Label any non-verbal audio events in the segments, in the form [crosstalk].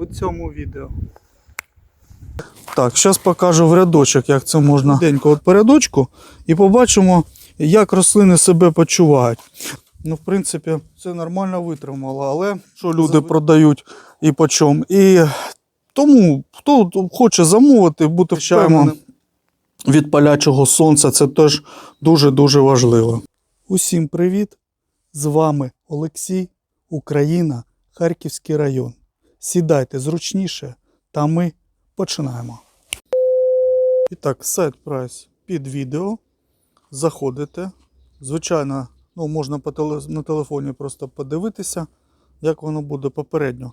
у цьому відео. Так, зараз покажу в рядочок, як це можна денько от передочку, і побачимо, як рослини себе почувають. Ну, в принципі, це нормально витримало, але що люди продають і по чому. І тому, хто хоче замовити, бути впевненим від палячого сонця, це теж дуже-дуже важливо. Усім привіт! З вами Олексій, Україна, Харківський район. Сідайте зручніше, та ми починаємо. І так, сайт прайс під відео. Заходите. Звичайно, ну, можна по теле- на телефоні просто подивитися, як воно буде попередньо.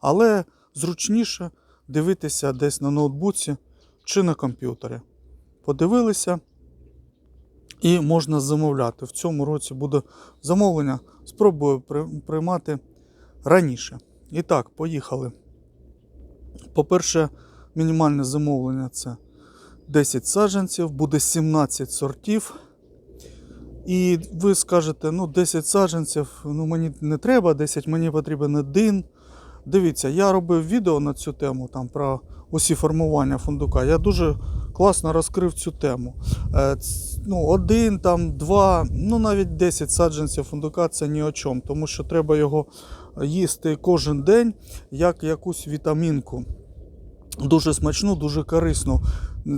Але зручніше дивитися десь на ноутбуці чи на комп'ютері. Подивилися і можна замовляти. В цьому році буде замовлення. Спробую приймати раніше. І так, поїхали. По-перше, мінімальне замовлення це 10 саджанців, буде 17 сортів. І ви скажете, ну 10 саджанців, ну мені не треба 10, мені потрібен один. Дивіться, я робив відео на цю тему там про усі формування фундука. Я дуже класно розкрив цю тему. Е, Ну, один, там, два, ну навіть 10 саджанців фундука це ні о чому, тому що треба його їсти кожен день як якусь вітамінку. Дуже смачну, дуже корисну,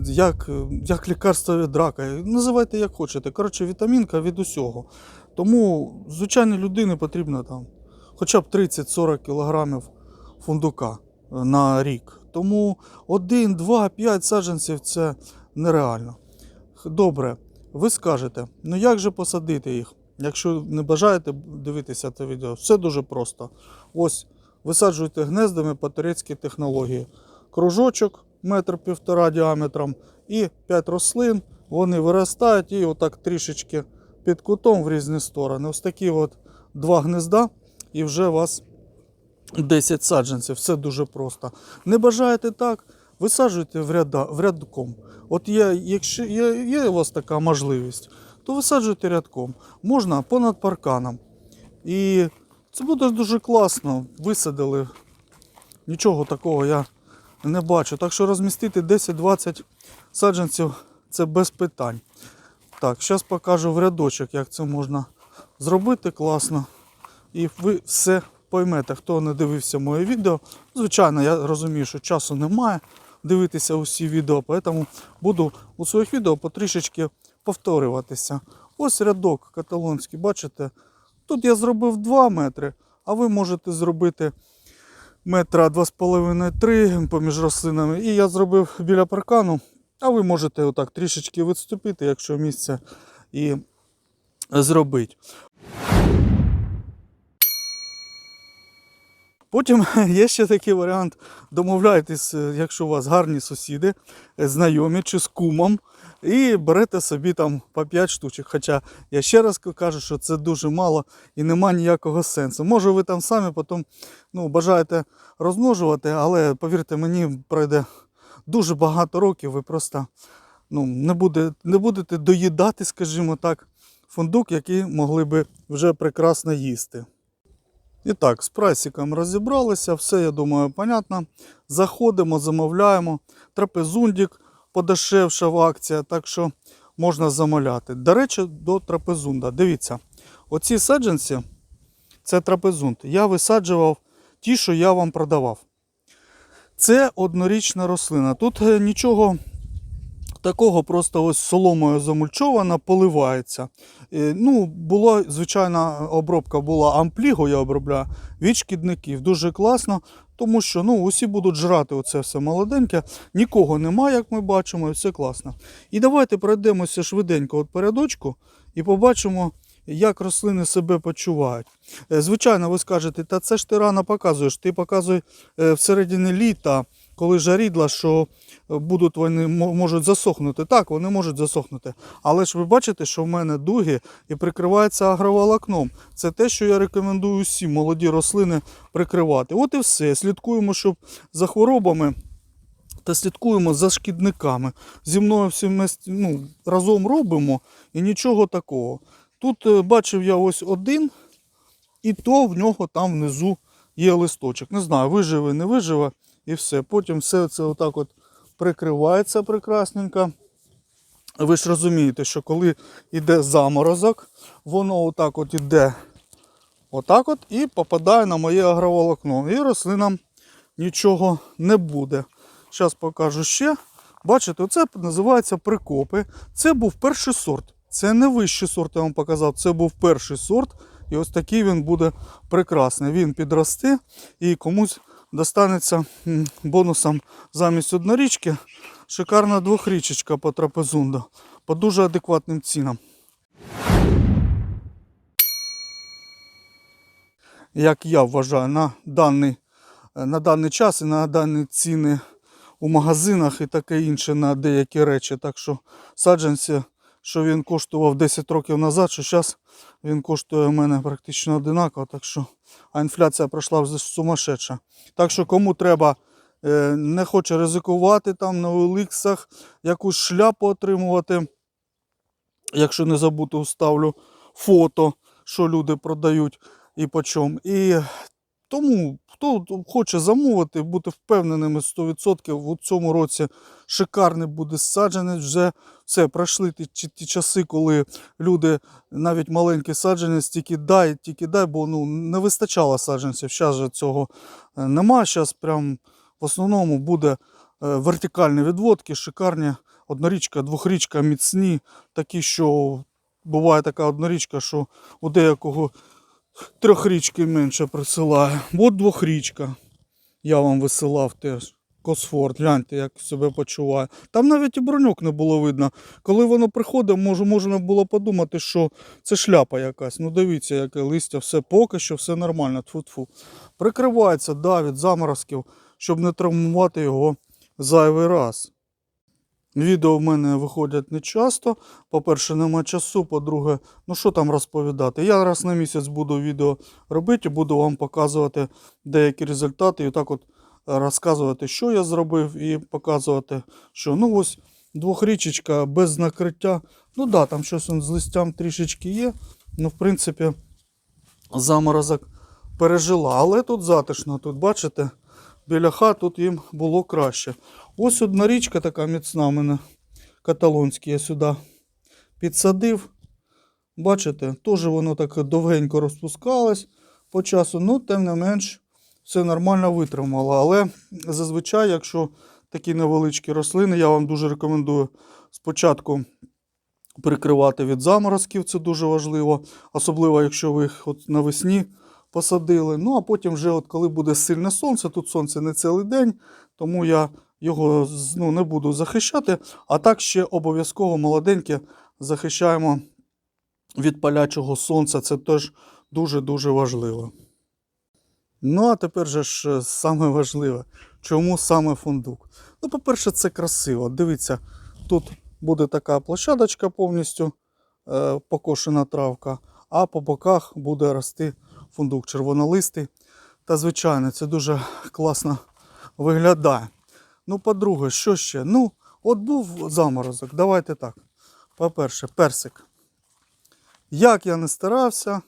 як, як лікарство від рака. Називайте як хочете. Коротше, вітамінка від усього. Тому звичайній людині потрібно там хоча б 30-40 кілограмів фундука е, на рік. Тому 1, 2, 5 саджанців це нереально. Добре, ви скажете, ну як же посадити їх? Якщо не бажаєте дивитися це відео, все дуже просто. Ось висаджуєте гнездами по турецькій технології. Кружочок метр півтора діаметром і 5 рослин. Вони виростають і отак трішечки під кутом в різні сторони. Ось такі от два гнезда, і вже вас 10 саджанців. Все дуже просто. Не бажаєте так, висаджуйте в, ряда, в рядком. От є, якщо є, є у вас така можливість, то висаджуйте рядком. Можна понад парканом. І це буде дуже класно. Висадили. Нічого такого я не бачу. Так що розмістити 10-20 саджанців це без питань. Так, зараз покажу в рядочок, як це можна зробити класно. І ви все поймете, хто не дивився моє відео. Звичайно, я розумію, що часу немає дивитися усі відео, тому буду у своїх відео потрішечки повторюватися. Ось рядок каталонський, бачите? Тут я зробив 2 метри, а ви можете зробити метра 2,5-3 поміж рослинами. І я зробив біля паркану, а ви можете отак трішечки відступити, якщо місце і зробити. Потім [laughs] є ще такий варіант. Домовляйтесь, е, якщо у вас гарні сусіди, е, знайомі чи з кумом, і берете собі там по 5 штучок. Хоча я ще раз кажу, що це дуже мало і нема ніякого сенсу. Може, ви там самі потім ну, бажаєте розмножувати, але повірте мені, пройде дуже багато років, ви просто ну, не, буде, не будете доїдати, скажімо так, фундук, який могли би вже прекрасно їсти. І так, з прайсиком розібралися, все, я думаю, понятно. Заходимо, замовляємо. Трапезундік подешевшав акція, так що можна замовляти. До речі, до трапезунда. Дивіться, оці саджанці це трапезунд. Я висаджував ті, що я вам продавав. Це однорічна рослина. Тут е, нічого такого, просто ось соломою замульчована, поливається. Ну, була звичайна обробка була ампліго, я обробляю від шкідників. Дуже класно, тому що ну, усі будуть жрати оце все молоденьке. Нікого немає, як ми бачимо, і все класно. І давайте пройдемося швиденько от передочку і побачимо, як рослини себе почувають. Е, Звичайно, ви скажете, та це ж ти рано показуєш. Ти показуй е, всередині літа, коли жарідла, що е, будуть вони можуть засохнути. Так, вони можуть засохнути. Але ж ви бачите, що в мене дуги і прикривається агроволокном. Це те, що я рекомендую всім молоді рослини прикривати. От і все. Слідкуємо, щоб за хворобами. Та слідкуємо за шкідниками. Зі мною всі ми ну, разом робимо і нічого такого. Тут е, бачив я ось один, і то в нього там внизу є листочок. Не знаю, виживе, не виживе, і все. Потім все це отак от прикривається прекрасненько. Ви ж розумієте, що коли йде заморозок, воно отак от іде отак от і попадає на моє агроволокно. І рослинам нічого не буде. Зараз покажу ще. Бачите, це називається прикопи. Це був перший сорт. Це не вищий сорт, я вам показав. Це був перший сорт. І ось такий він буде прекрасний. Він підросте і комусь достанеться бонусом замість однорічки. Шикарна двохрічечка по трапезунду по дуже адекватним цінам. Як я вважаю, на даний, на даний час і на дані ціни у магазинах і таке інше на деякі речі. Так що саджанці, що він коштував 10 років назад, що зараз він коштує у мене практично одинаково. Так що, а інфляція пройшла вже сумасшедша. Так що кому треба, е, не хоче ризикувати там на Оліксах, якусь шляпу отримувати. Якщо не забути, вставлю фото, що люди продають і по чому. І тому, хто хоче замовити, бути впевненими 100%, у цьому році шикарний буде саджанець. Вже все, пройшли ті, ті, часи, коли люди навіть маленькі саджанець тільки дай, тільки дай, бо ну, не вистачало саджанців. Зараз же цього е, нема. Зараз прям в основному буде е, вертикальні відводки, шикарні. Однорічка, двохрічка, міцні, такі, що буває така однорічка, що у деякого трьохрічки менше присилає. От двохрічка. Я вам висилав теж. Косфорд, гляньте, як себе почуває. Там навіть і броньок не було видно. Коли воно приходить, може, можна було подумати, що це шляпа якась. Ну дивіться, яке листя, все поки що, все нормально. Тфу-тфу. Прикривається да, від заморозків, щоб не травмувати його зайвий раз. Відео в мене виходять не часто. По-перше, нема часу. По-друге, ну що там розповідати. Я раз на місяць буду відео робити, і буду вам показувати деякі результати. І так от розказувати, що я зробив, і показувати, що ну ось двохрічечка без накриття. Ну да, там щось з листям трішечки є. Ну, в принципі, заморозок пережила. Але тут затишно, тут бачите, біля хат тут їм було краще. Ось одна річка така міцна в мене каталонська, я сюди підсадив. Бачите, теж воно так довгенько розпускалось по часу, ну, тим не менш, все нормально витримало. Але зазвичай, якщо такі невеличкі рослини, я вам дуже рекомендую спочатку прикривати від заморозків, це дуже важливо. Особливо, якщо ви їх от навесні посадили. Ну, а потім, вже, от коли буде сильне сонце, тут сонце не цілий день, тому я його ну, не буду захищати. А так ще обов'язково молоденьке захищаємо від палячого сонця. Це теж дуже-дуже важливо. Ну, а тепер же ж е, саме важливе. Чому саме фундук? Ну, по-перше, це красиво. Дивіться, тут буде така площадочка повністю е, покошена травка, а по боках буде рости фундук червонолистий. Та, звичайно, це дуже класно виглядає. Ну, по-друге, що ще? Ну, от був заморозок. Давайте так. По-перше, персик. Як я не старався,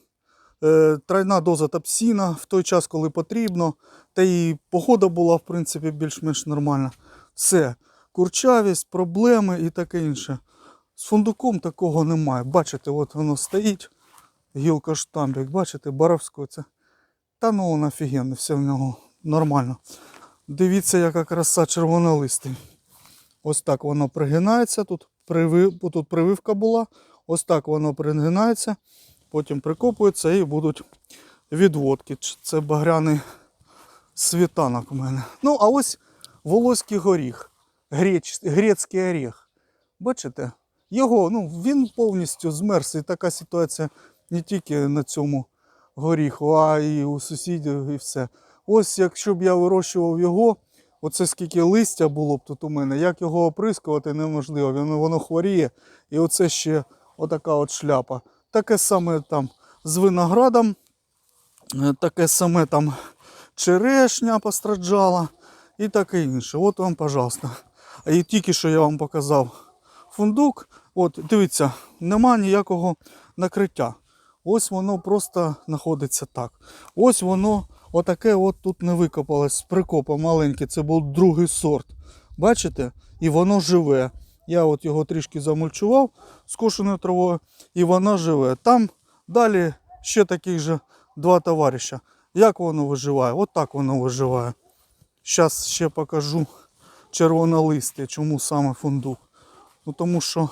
е, тройна доза тапсіна в той час, коли потрібно. Та і погода була, в принципі, більш-менш нормальна. Все. Курчавість, проблеми і таке інше. З фундуком такого немає. Бачите, от воно стоїть. Гілка штамбік, бачите, Боровського це. Та ну воно офігенне, все в нього нормально. Дивіться, яка краса червонолистий. Ось так воно пригинається. Тут, привив, тут прививка була. Ось так воно пригинається. Потім прикопується і будуть відводки. Це багряний світанок у мене. Ну, а ось волоський горіх. Греч, грецький оріх. Бачите? Його, ну, він повністю змерз. І така ситуація не тільки на цьому горіху, а і у сусідів, і все. Ось якщо б я вирощував його, оце скільки листя було б тут у мене, як його оприскувати неможливо, воно, воно хворіє. І оце ще отака от шляпа. Таке саме там з виноградом, е, таке саме там черешня постраждала і таке інше. От вам, пожалуйста. І тільки що я вам показав фундук. От, дивіться, нема ніякого накриття. Ось воно просто знаходиться так. Ось воно Отаке от тут не викопалось з прикопа маленьке, це був другий сорт. Бачите? І воно живе. Я от його трішки замульчував скошеною травою, і воно живе. Там далі ще таких же два товариша. Як воно виживає? От так воно виживає. Зараз ще покажу червонолисте, чому саме фундук. Ну тому що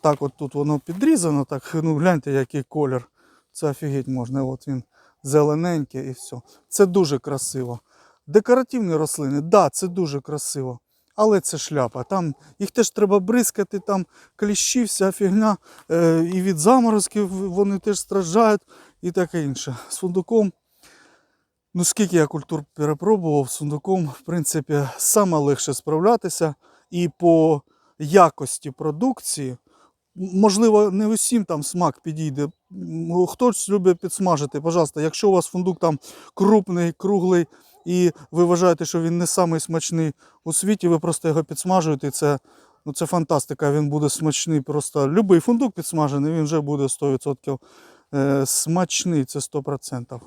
так от тут воно підрізано, так, [laughs] ну гляньте, який колір. Це офігеть можна. От він зелененький і все. Це дуже красиво. Декоративні рослини, да, це дуже красиво. Але це шляпа. Там їх теж треба бризкати, там кліщі, вся фігня. Е, і від заморозків вони теж страждають і таке інше. З фундуком, ну скільки я культур перепробував, з фундуком, в принципі, саме легше справлятися. І по якості продукції, можливо, не усім там смак підійде. Хтось любить підсмажити, пожалуйста, якщо у вас фундук там крупний, круглий, і ви вважаєте, що він не самий смачний у світі, ви просто його підсмажуєте. і Це, ну, це фантастика, він буде смачний. Просто любий фундук підсмажений, він вже буде 100% е, смачний, це 100%.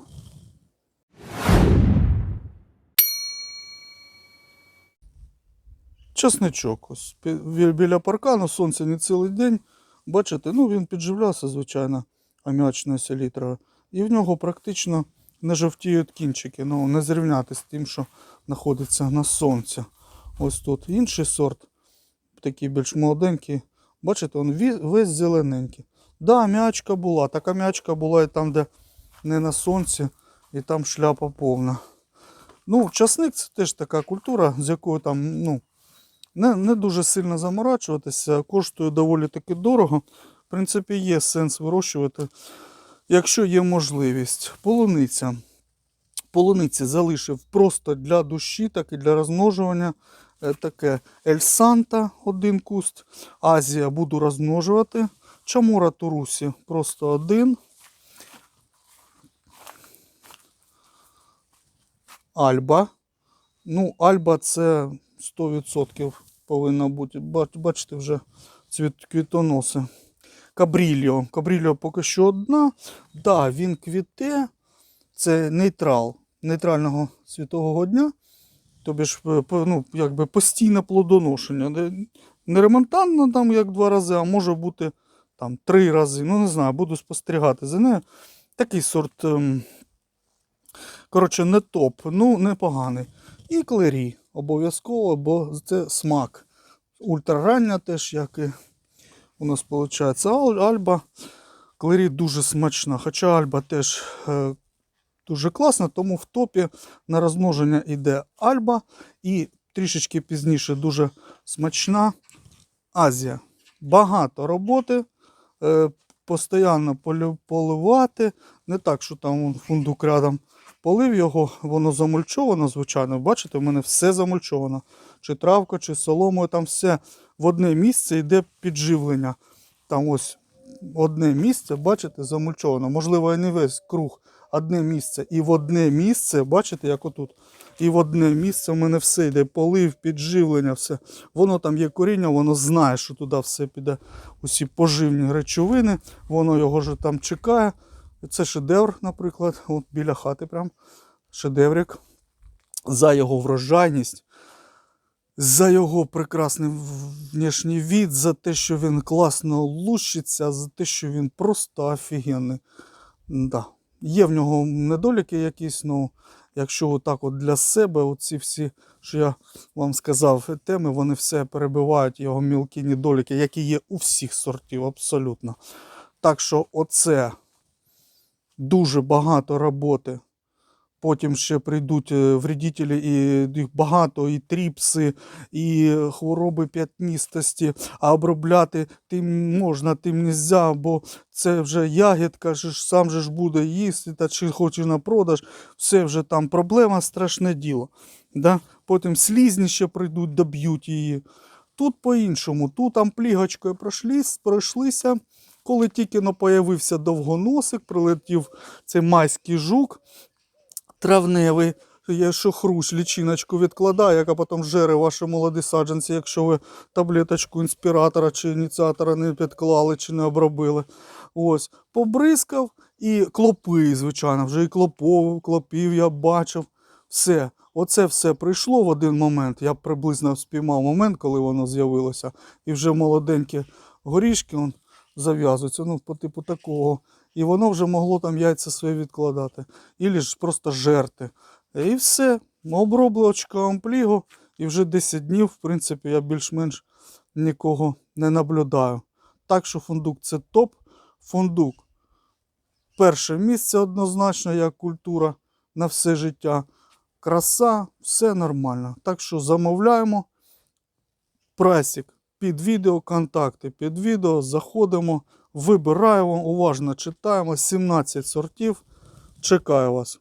Часничок. Ось біля паркану, сонце не цілий день. Бачите, ну він підживлявся, звичайно, аміачною селітрою. І в нього практично не жовтіють кінчики. Ну, не зрівняти з тим, що знаходиться на сонці. Ось тут інший сорт, такий більш молоденький. Бачите, він весь зелененький. Да, м'ячка була. Така м'ячка була і там, де не на сонці, і там шляпа повна. Ну, часник це теж така культура, з якою там, ну, не, не дуже сильно заморачуватися, коштує доволі таки дорого. В принципі, є сенс вирощувати, якщо є можливість. Полуниця. Полуниці залишив просто для душі, так і для розмножування. Е, Таке Ель Санта, один куст. Азія буду розмножувати. Чамура Турусі просто один. Альба. Ну, Альба це 100% повинна бути. Бачите, вже цвіт квітоноси. Кабріліо. Кабріліо поки що одна. Да, він квіте. Це нейтрал нейтрального світового дня. Тобі ж е, ну, якби постійне плодоношення. Не- Не ремонтанно там як два рази, а може бути там три рази. Ну не знаю, буду спостерігати за нею. Такий сорт. ем, Коротше, не топ, ну непоганий. І клері обов'язково, бо це смак. Ультрарання теж, як і у нас виходить. Альба. Клері дуже смачна. Хоча Альба теж е, дуже класна, тому в топі на розмноження йде Альба. І трішечки пізніше дуже смачна Азія. Багато роботи. Е, постійно поливати. Не так, що там фундук рядом. Полив його, воно замульчовано, звичайно. Бачите, в мене все замульчовано. Чи травка, чи соломою, там все в одне місце йде підживлення. Там ось одне місце, бачите, замульчовано. Можливо, і не весь круг, одне місце. І в одне місце, бачите, як отут. І в одне місце в мене все йде, полив, підживлення, все. Воно там є коріння, воно знає, що туди все піде. Усі поживні речовини, воно його ж там чекає. Це шедевр, наприклад, от біля хати прям шедеврик. За його врожайність, за його прекрасний внешній від, за те, що він класно лущиться, за те, що він просто офігенний. Да. Є в нього недоліки якісь, ну якщо отак от для себе, оці всі, що я вам сказав, теми, вони все перебивають його мілкі недоліки, які є у всіх сортів, абсолютно. Так що оце дуже багато роботи. Потім ще прийдуть е, вредителі, і їх багато, і тріпси, і хвороби п'ятністості, а обробляти тим можна, тим нельзя, бо це вже ягідка, сам же ж буде їсти, та чи хоче на продаж, все вже там проблема, страшне діло. Да? Потім слізні ще прийдуть, доб'ють її. Тут по-іншому, тут там плігочкою пройшлися. Коли тільки но появився довгоносик, прилетів цей майський жук травневий, є що хрущ, лічиночку відкладає, яка потім жере ваші молоді саджанці, якщо ви таблеточку інспіратора чи ініціатора не підклали чи не обробили. Ось, побризкав і клопи, звичайно, вже і клопов, клопів я бачив. Все. Оце все прийшло в один момент. Я приблизно спіймав момент, коли воно з'явилося. І вже молоденькі горішки он, зав'язуються, ну, по типу такого. І воно вже могло там яйця свої відкладати. Ілі ж просто жерти. І все. Оброблочка амплігу. І вже 10 днів, в принципі, я більш-менш нікого не наблюдаю. Так що фундук це топ. Фундук перше місце однозначно як культура на все життя. Краса, все нормально. Так що замовляємо. Прайсик під відео, контакти під відео. Заходимо, вибираємо, уважно читаємо. 17 сортів. Чекаю вас.